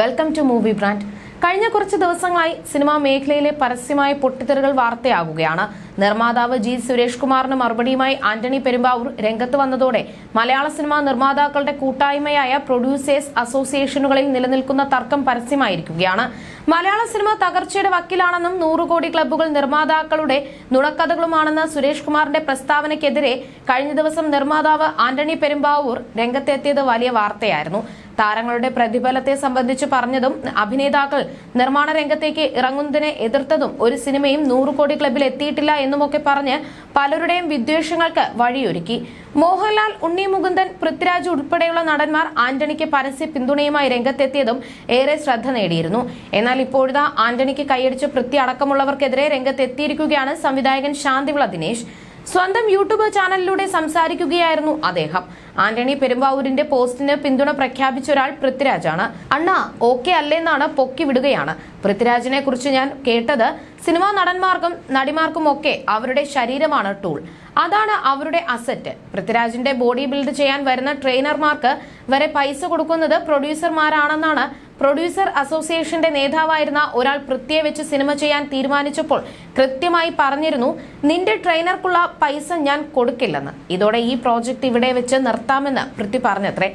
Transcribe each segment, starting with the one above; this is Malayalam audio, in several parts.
വെൽക്കം ടു മൂവി ബ്രാൻഡ് കഴിഞ്ഞ കുറച്ച് ദിവസങ്ങളായി സിനിമാ മേഖലയിലെ പരസ്യമായ പൊട്ടിത്തെറികൾ വാർത്തയാകുകയാണ്. നിർമ്മാതാവ് ജി സുരേഷ് കുമാറിന് മറുപടിയുമായി ആന്റണി പെരുമ്പാവൂർ രംഗത്ത് വന്നതോടെ മലയാള സിനിമാ നിർമ്മാതാക്കളുടെ കൂട്ടായ്മയായ പ്രൊഡ്യൂസേഴ്സ് അസോസിയേഷനുകളിൽ നിലനിൽക്കുന്ന തർക്കം പരസ്യമായിരിക്കുകയാണ്. മലയാള സിനിമ തകർച്ചയുടെ വക്കിലാണെന്നും നൂറ് കോടി ക്ലബ്ബുകൾ നിർമ്മാതാക്കളുടെ നുണക്കഥകളുമാണെന്ന സുരേഷ് കുമാറിന്റെ പ്രസ്താവനയ്ക്കെതിരെ കഴിഞ്ഞ ദിവസം നിർമ്മാതാവ് ആന്റണി പെരുമ്പാവൂർ രംഗത്തെത്തിയത് വലിയ വാർത്തയായിരുന്നു. താരങ്ങളുടെ പ്രതിഫലത്തെ സംബന്ധിച്ച് പറഞ്ഞതും അഭിനേതാക്കൾ നിർമ്മാണ രംഗത്തേക്ക് ഇറങ്ങുന്നതിനെ എതിർത്തതും ഒരു സിനിമയും നൂറ് കോടി ക്ലബിൽ എത്തിയിട്ടില്ല എന്നുമൊക്കെ പറഞ്ഞ് പലരുടെയും വിദ്വേഷങ്ങൾക്ക് വഴിയൊരുക്കി. മോഹൻലാൽ ഉണ്ണി മുകുന്ദൻ പൃഥ്വിരാജ് ഉൾപ്പെടെയുള്ള നടന്മാർ ആന്റണിക്ക് പരസ്യ പിന്തുണയുമായി രംഗത്തെത്തിയതും ഏറെ ശ്രദ്ധ നേടിയിരുന്നു. എന്നാൽ ഇപ്പോഴത്തെ ആന്റണിക്ക് കൈയടിച്ച് പൃഥ്വി അടക്കമുള്ളവർക്കെതിരെ രംഗത്തെത്തിയിരിക്കുകയാണ് സംവിധായകൻ ശാന്തിവിള ദിനേശ്. സ്വന്തം യൂട്യൂബ് ചാനലിലൂടെ സംസാരിക്കുകയായിരുന്നു അദ്ദേഹം. ആന്റണി പെരുമ്പാവൂരിന്റെ പോസ്റ്റിന് പിന്തുണ പ്രഖ്യാപിച്ച ഒരാൾ പൃഥ്വിരാജാണ്. അണ്ണ ഓക്കെ അല്ലേന്നാണ് പൊക്കി വിടുകയാണ്. പൃഥ്വിരാജിനെ കുറിച്ച് ഞാൻ കേട്ടത് സിനിമാ നടന്മാർക്കും നടിമാർക്കും ഒക്കെ അവരുടെ ശരീരമാണ് ടൂൾ അതാണ് അവരുടെ അസറ്റ് പൃഥ്വിരാജിന്റെ ബോഡി ബിൽഡ് ചെയ്യാൻ വരുന്ന ട്രെയിനർമാർക്ക് വരെ പൈസ കൊടുക്കുന്നത് പ്രൊഡ്യൂസർമാരാണെന്നാണ് പ്രൊഡ്യൂസർ അസോസിയേഷന്റെ നേതാവായിരുന്ന ഒരാൾ പൃഥ്വിയെ വെച്ച് സിനിമ ചെയ്യാൻ തീരുമാനിച്ചപ്പോൾ കൃത്യമായി പറഞ്ഞിരുന്നു നിന്റെ ട്രെയിനർക്കുള്ള പൈസ ഞാൻ കൊടുക്കില്ലെന്ന്. ഇതോടെ ഈ പ്രോജക്റ്റ് ഇവിടെ വെച്ച് നിർത്താമെന്ന് പൃഥ്വി പറഞ്ഞത്രേ.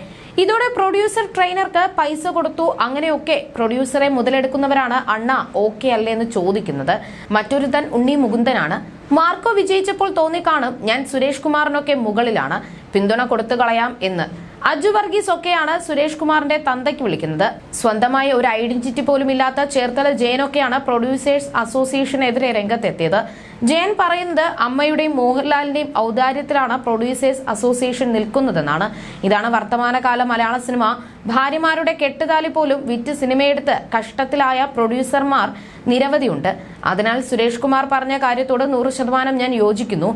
ഇതോടെ പ്രൊഡ്യൂസർ ട്രെയിനർക്ക് പൈസ കൊടുത്തു. അങ്ങനെയൊക്കെ പ്രൊഡ്യൂസറെ മുതലെടുക്കുന്നവരാണ് അണ്ണ ഓക്കെ അല്ലേ എന്ന് ചോദിക്കുന്നത്. തൻ ഉണ്ണി മുകുന്ദനാണ്. മാർക്കോ വിജയിച്ചപ്പോൾ തോന്നിക്കാണും. ഞാൻ സുരേഷ് കുമാറിനൊക്കെ മുകളിലാണ്. പിന്തുണ കൊടുത്തു കളയാം എന്ന്. അജു വർഗീസ് ഒക്കെയാണ് സുരേഷ് കുമാറിന്റെ തന്തയ്ക്ക് വിളിക്കുന്നത്. സ്വന്തമായ ഒരു ഐഡന്റിറ്റി പോലും ഇല്ലാത്ത ചേർത്തല ജയനൊക്കെയാണ് പ്രൊഡ്യൂസേഴ്സ് അസോസിയേഷനെതിരെ രംഗത്തെത്തിയത്. ജയൻ പറയുന്നത് അമ്മയുടെയും മോഹൻലാലിന്റെയും ഔദാര്യത്തിലാണ് പ്രൊഡ്യൂസേഴ്സ് അസോസിയേഷൻ നിൽക്കുന്നതെന്നാണ്. ഇതാണ് വർത്തമാനകാല മലയാള സിനിമ. ഭാര്യമാരുടെ കെട്ടുതാലി പോലും വിറ്റ് സിനിമയെടുത്ത് കഷ്ടത്തിലായ പ്രൊഡ്യൂസർമാർ നിരവധിയുണ്ട്. അതിനാൽ സുരേഷ് കുമാർ പറഞ്ഞ കാര്യത്തോട് നൂറ് ശതമാനം ഞാൻ യോജിക്കുന്നു.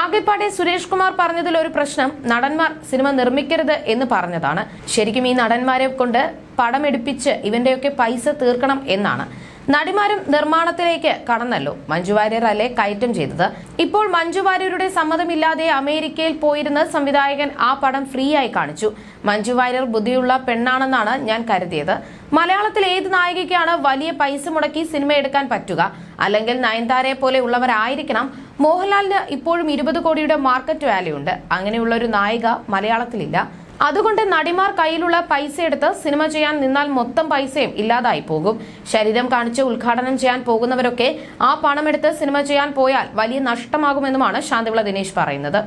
ആകെപ്പാടെ സുരേഷ് കുമാർ പറഞ്ഞതിൽ ഒരു പ്രശ്നം നടന്മാർ സിനിമ നിർമ്മിക്കരുത് എന്ന് പറഞ്ഞതാണ്. ശരിക്കും ഈ നടന്മാരെ കൊണ്ട് പടമെടുപ്പിച്ച് ഇവന്റെയൊക്കെ പൈസ തീർക്കണം എന്നാണ്. നടിമാരും നിർമ്മാണത്തിലേക്ക് കടന്നല്ലോ. മഞ്ജു അല്ലേ കയറ്റം ചെയ്തത്? ഇപ്പോൾ മഞ്ജു വാര്യരുടെ സമ്മതമില്ലാതെ അമേരിക്കയിൽ പോയിരുന്ന സംവിധായകൻ ആ പടം ഫ്രീ ആയി കാണിച്ചു. മഞ്ജു വാര്യർ ബുദ്ധിയുള്ള പെണ്ണാണെന്നാണ് ഞാൻ കരുതിയത്. മലയാളത്തിൽ ഏത് നായികയ്ക്കാണ് വലിയ പൈസ മുടക്കി സിനിമ എടുക്കാൻ പറ്റുക? അല്ലെങ്കിൽ നയൻതാരയെ പോലെ ഉള്ളവരായിരിക്കണം? മോഹൻലാലിന് ഇപ്പോഴും ഇരുപത് കോടിയുടെ മാർക്കറ്റ് വാല്യൂ ഉണ്ട്. അങ്ങനെയുള്ള ഒരു നായിക മലയാളത്തിലില്ല. അതുകൊണ്ട് നടിമാർ കയ്യിലുള്ള പൈസ എടുത്ത് സിനിമ ചെയ്യാൻ നിന്നാൽ മൊത്തം പൈസയും ഇല്ലാതായി പോകും. ശരീരം കാണിച്ച് ഉദ്ഘാടനം ചെയ്യാൻ പോകുന്നവരൊക്കെ ആ പണമെടുത്ത് സിനിമ ചെയ്യാൻ പോയാൽ വലിയ നഷ്ടമാകുമെന്നുമാണ് ശാന്തിവിള ദിനേശ് പറയുന്നത്.